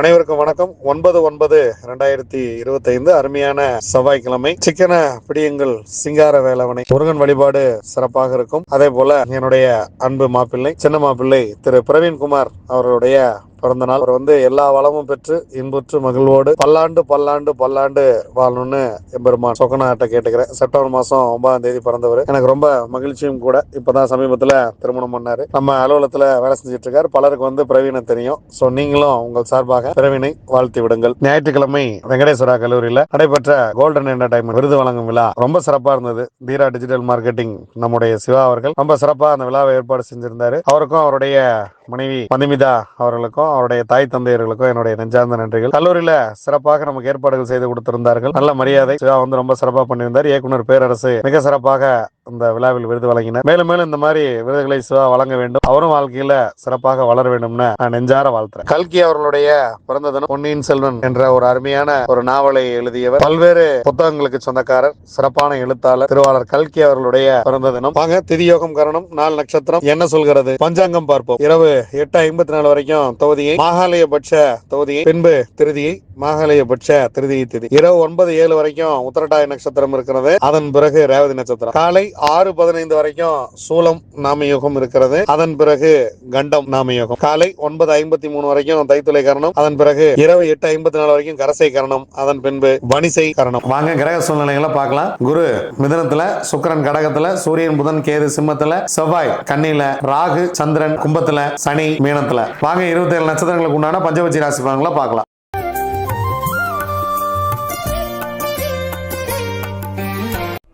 அனைவருக்கும் வணக்கம். ஒன்பது ஒன்பது ரெண்டாயிரத்தி இருபத்தைந்து அருமையான செவ்வாய்க்கிழமை. சிக்கன பிடியுங்கள் சிங்கார வேலவனை முருகன் வழிபாடு சிறப்பாக இருக்கும். அதே போல என்னுடைய அன்பு மாப்பிள்ளை சின்ன மாப்பிள்ளை திரு பிரவீன்குமார் அவர்களுடைய பிறந்த நாள் அவர் வந்து எல்லா வளமும் பெற்று இன்புற்று மகிழ்வோடு பல்லாண்டு பல்லாண்டு பல்லாண்டு வாழணும்னு எம்பெருமான் சொக்கநாட்டை கேட்டுக்கிறேன். செப்டம்பர் மாசம் ஒன்பதாம் தேதி பிறந்தவர். எனக்கு ரொம்ப மகிழ்ச்சியும் கூட இப்பதான் சமீபத்தில் திருமணம் பண்ணாரு. நம்ம அலுவலகத்தில் வேலை செஞ்சுட்டு இருக்காரு பலருக்கு வந்து பிரவீனை தெரியும். ஸோ நீங்களும் உங்கள் சார்பாக பிரவீனை வாழ்த்தி விடுங்கள். ஞாயிற்றுக்கிழமை வெங்கடேஸ்வரா கல்லூரியில் நடைபெற்ற கோல்டன் என்டர்டைன்மெண்ட் விருது வழங்கும் விழா ரொம்ப சிறப்பாக இருந்தது. தீரா டிஜிட்டல் மார்க்கெட்டிங் நம்முடைய சிவா அவர்கள் ரொம்ப சிறப்பாக அந்த விழாவை ஏற்பாடு செஞ்சிருந்தாரு. அவருக்கும் அவருடைய மனைவி மதுமிதா அவர்களுக்கும் அவருடைய தாய் தந்தையர்களுக்கும் என்னுடைய நெஞ்சார்ந்த நன்றிகள். கல்லூரியில சிறப்பாக நமக்கு ஏற்பாடுகள் செய்து கொடுத்திருந்தார்கள். நல்ல மரியாதை. சிவா வந்து ரொம்ப சிறப்பாக பண்ணியிருந்தார். இயக்குனர் பேரரசு மிக சிறப்பாக இந்த விழாவில் விருது வழங்கினார். மேலும் மேலும் இந்த மாதிரி விருதுகளை சிவா வழங்க வேண்டும். அவரும் வாழ்க்கையில சிறப்பாக வளர வேண்டும்னு நான் நெஞ்சார வாழ்த்துறேன். கல்கி அவர்களுடைய பிறந்த தினம் பொன்னியின் செல்வன் என்ற ஒரு அருமையான ஒரு நாவலை எழுதியவர் பல்வேறு புத்தகங்களுக்கு சொந்தக்காரர் சிறப்பான எழுத்தாளர் திருவாளர் கல்கி அவர்களுடைய பிறந்த தினம். வாங்க திதியோகம் கரணம் நாலு நட்சத்திரம் என்ன சொல்கிறது? பஞ்சாங்கம் பார்ப்போம். இரவு எட்டு ஐம்பத்தி நாலு வரைக்கும் தொகுதியை மாகாலயபட்ச தொகுதியை பின்பு திருதியை மாகாலயபட்ச திருதியை திதி இரவு ஒன்பது ஏழு வரைக்கும் உத்தரட்டாய நட்சத்திரம் இருக்கிறது. அதன் பிறகு ரேவதி நட்சத்திரம். காலை ஆறு பதினைந்து வரைக்கும் சூலம் நாமயோகம் இருக்கிறது. அதன் பிறகு கண்டம் நாமயோகம். காலை ஒன்பது ஐம்பத்தி மூணு வரைக்கும் தைத்துளை கரணம். அதன் பிறகு இரவு எட்டு ஐம்பத்தி நாலு வரைக்கும் கரசை கரணம். அதன் பின்பு வனிசை கரணம். வாங்க கிரக சூழ்நிலைகளை பார்க்கலாம். குரு மிதனத்துல சுக்கரன் கடகத்துல சூரியன் புதன் கேது சிம்மத்துல செவ்வாய் கன்னியில ராகு சந்திரன் கும்பத்துல சனி மீனத்துல. வாங்க இருபத்தி ஏழு நட்சத்திரங்களுக்கு உண்டான பஞ்சபட்சி ராசி பலன்களை பார்க்கலாம்.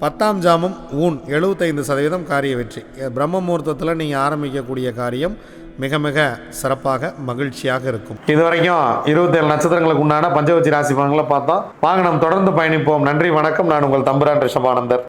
பத்தாம் ஜாமம் ஊன் எழுபத்தைந்து சதவீதம் காரிய வெற்றி. பிரம்ம முகூர்த்தத்தில் நீங்கள் ஆரம்பிக்கக்கூடிய காரியம் மிக மிக சிறப்பாக மகிழ்ச்சியாக இருக்கும். இது வரைக்கும் இருபத்தேழு நட்சத்திரங்களுக்கு உண்டான பஞ்சவச்சி ராசி பலன்களை பார்த்தோம் வாங்க நாம் தொடர்ந்து பயணிப்போம். நன்றி வணக்கம். நான் உங்கள் தம்புரான் ரிஷபானந்தர்.